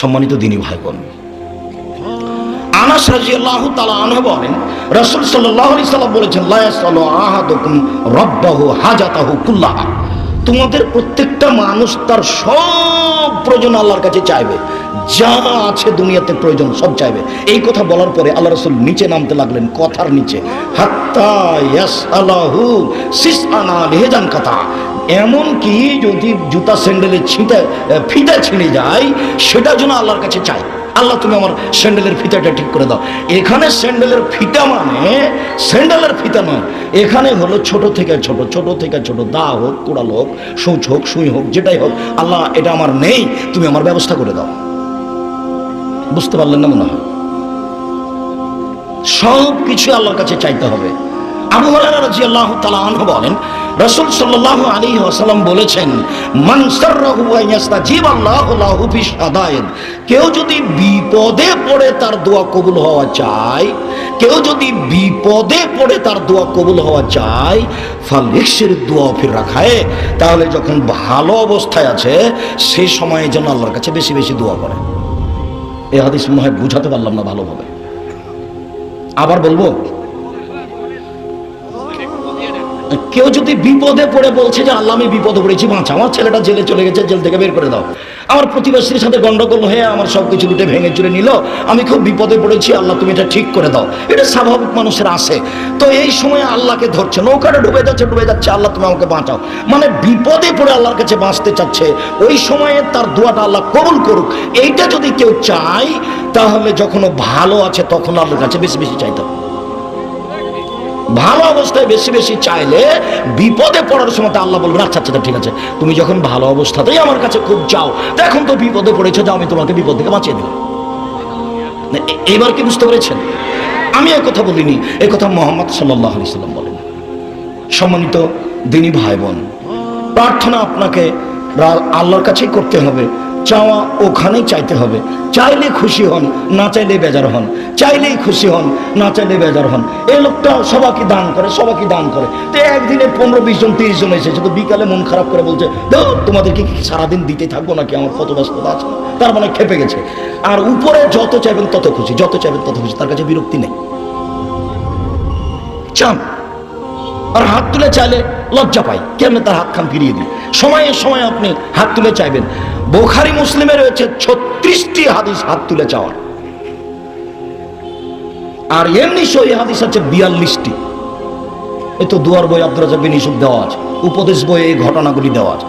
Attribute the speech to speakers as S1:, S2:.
S1: সম্মানিত দিনী ভাই বোন আনাস রাজিয়াল্লাহু তাআলা আনহু বলেন, রাসূল সাল্লাল্লাহু আলাইহি সাল্লাম বলেছেন, লা ইয়াসালু আহাদুকুম রাব্বাহু হাজাতাহু কুল্লাহা। তোমাদের প্রত্যেকটা মানুষ তার সব প্রয়োজন আল্লাহর কাছে চাইবে। যা আছে দুনিয়াতে প্রয়োজন সব চাইবে। এই কথা বলার পরে আল্লাহ রসুল নিচে নামতে লাগলেন, কথার নিচে, হাত্তা ইয়াসআলাহু সিসআনা লিহাজান কাতা। এমন কি যদি জুতা স্যান্ডেলের ছিঁটে ফিতা ছিঁড়ে যায়, সেটা যেন আল্লাহর কাছে চাই। আল্লাহ, তুমি আমার স্যান্ডেলের ফিতাটা ঠিক করে দাও। এখানে স্যান্ডেলের ফিতা মানে স্যান্ডেলের ফিতা মানে এখানে হলো ছোট থেকে ছোট ছোট থেকে ছোট, দা হোক কুড়াল হোক সূচ হোক, সুই হোক, যেটাই হোক, আল্লাহ, এটা আমার নেই, তুমি আমার ব্যবস্থা করে দাও। বুঝতে পারলেন না মনে হয়? সব কিছু আল্লাহর কাছে চাইতে হবে। আবু হুরায়রা রাদিয়াল্লাহু তাআলা আনহু বলেন রাসূল সাল্লাল্লাহু আলাইহি ওয়াসাল্লাম বলেছেন কেউ যদি বিপদে পড়ে তার দোয়া কবুল হওয়া চায় কেউ যদি বিপদে পড়ে তার দোয়া কবুল হওয়া চায় ফালিকসির দোয়া ফির রাখায়, তাহলে যখন ভালো অবস্থায় আছে, সে সময়ে যেন আল্লাহর কাছে বেশি বেশি দোয়া করে। এই হাদিস মনে হয় বুঝাতে পারলাম না ভালোভাবে। আবার বলব কেউ যদি বিপদে পড়ে বলছে যে, আল্লাহ, আমি বিপদে পড়েছি বাঁচা আমার ছেলেটা জেলে চলে গেছে, জেল থেকে বের করে দাও। আমার প্রতিবেশীর সাথে গন্ডগোল হয়ে আমার সব কিছু লুটে ভেঙে চুরে নিল। আমি খুব বিপদে পড়েছি, আল্লাহ, তুমি এটা ঠিক করে দাও। এটা স্বাভাবিক মানুষের আসে। তো এই সময় আল্লাহকে ধরছে, নৌকাটা ডুবে যাচ্ছে ডুবে যাচ্ছে। আল্লাহ, তুমি আমাকে বাঁচাও। মানে বিপদে পড়ে আল্লাহর কাছে বাঁচতে চাচ্ছে, ওই সময়ে তার দোয়াটা আল্লাহ কবুল করুক। এইটা যদি কেউ চায়, তাহলে যখন ভালো আছে, তখন আল্লাহর কাছে বেশি বেশি চাইতে হবে। ভালো অবস্থায় বেশি বেশি চাইলে বিপদে পড়ার সময় আল্লাহ বলবেন আচ্ছা আচ্ছা ঠিক আছে, তুমি যখন ভালো অবস্থাতেই আমার কাছে খুব চাও তো এখন তো বিপদে পড়েছো, যাও, আমি তোমাকে বিপদ থেকে বাঁচিয়ে দিলাম এবার কি বুঝতে পেরেছেন? আমি কথা বলিনি কথা মোহাম্মদ সাল্লাহ আলি সাল্লাম বলেন। সম্মানিত দিনী ভাই বোন প্রার্থনা আপনাকে আল্লাহর কাছেই করতে হবে। চাওয়া ওখানেই চাইতে হবে। চাইলে খুশি হন, না চাইলে বেজার হন। চাইলেই খুশি হন, না চাইলে বেজার হন। এই লোকটা সবাইকে দান করে, সবাইকে দান করে। তো একদিনে পনেরো, বিশ জন, তিরিশ জন এসেছে, তো বিকালে মন খারাপ করে বলছে দেখো তোমাদেরকে সারাদিন দিতে থাকব নাকি? আমার কত ব্যস্ততা আছে। তার মানে খেপে গেছে। আর উপরে যত চাইবেন তত খুশি, যত চাইবেন তত খুশি। তার কাছে বিরক্তি নেই। চান। আর হাত তুলে চাইলে লজ্জা পাই কেমনে তার হাত খান ফিরিয়ে দিই সময়ে সময়ে আপনি হাত তুলে চাইবেন। বোখারি মুসলিমে রয়েছে ছত্রিশটি হাদিস হাত তুলে চাওয়ার। আর এমনি সই হাদিস আছে বিয়াল্লিশটি। এ তো দুয়ার বই আব্দুল রাজা বিন ইসুফ দেওয়া আছে। উপদেশ বই এই ঘটনাগুলি দেওয়া আছে।